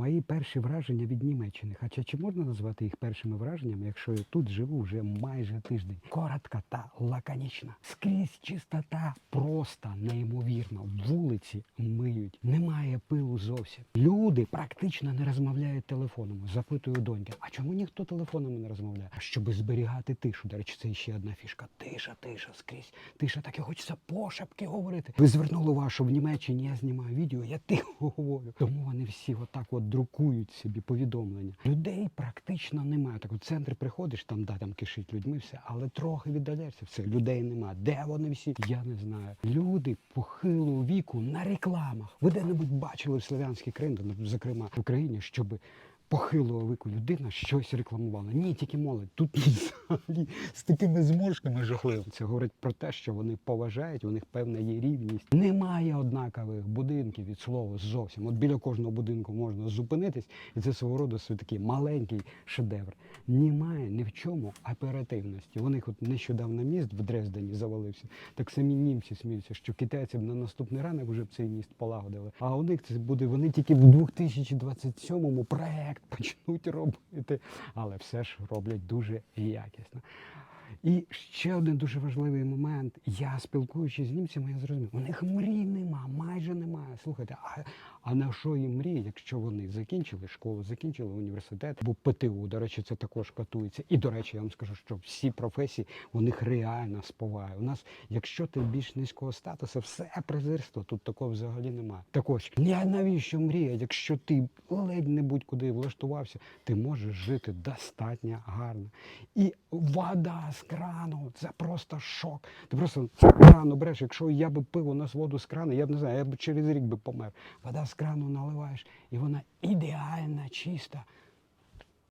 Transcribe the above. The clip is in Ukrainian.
Мої перші враження від Німеччини. Хоча чи можна назвати їх першими враженнями, якщо я тут живу вже майже тиждень? Коротка та лаконічна. Скрізь чистота просто неймовірна. Вулиці миють, немає пилу зовсім. Люди практично не розмовляють телефонами. Запитую доньки, а чому ніхто телефонами не розмовляє? Щоб зберігати тишу. До речі, це ще одна фішка. Тиша, тиша, скрізь. Тиша, так і хочеться пошепки говорити. Ви звернули увагу, що в Німеччині я знімаю відео, я тихо говорю. Тому вони всі отак от друкують собі повідомлення. Людей практично немає. Так в центр приходиш, там да, там кишить людьми, все, але трохи віддаляєшся, все, людей немає. Де вони всі? Я не знаю. Люди похилого віку на рекламах. Ви де-небудь бачили в Слов'янській країні, зокрема в Україні, щоб похилого віку людина щось рекламувала. Ні, тільки молодь. Тут взагалі з такими зморшками жахливими. Це говорить про те, що вони поважають, у них певна є рівність. Немає однакових будинків від слова зовсім. От біля кожного будинку можна зупинитись, і це свого роду такий маленький шедевр. Немає ні в чому оперативності. У них от нещодавно міст в Дрездені завалився. Так самі німці сміються, що китайці б на наступний ранок вже б цей міст полагодили. А у них це буде вони тільки в 2027-му проект почнуть робити, але все ж роблять дуже якісно. І ще один дуже важливий момент. Я спілкуючись з німцями, я зрозумів, у них мрій нема, майже немає. Слухайте, а, а на що їм мрії, якщо вони закінчили школу, закінчили університет або ПТУ, до речі, це також катується. І до речі, я вам скажу, що всі професії у них реально споває. У нас, якщо ти більш низького статусу, все презирство, тут такого взагалі немає. Також не навіщо мрія, якщо ти ледь не будь-куди влаштувався, ти можеш жити достатньо гарно. І вода з крану це просто шок. Ти просто крану береш. Якщо я би пив у нас воду з крану, я б не знаю, я б через рік би помер. Вода з крану наливаєш, і вона ідеальна, чиста.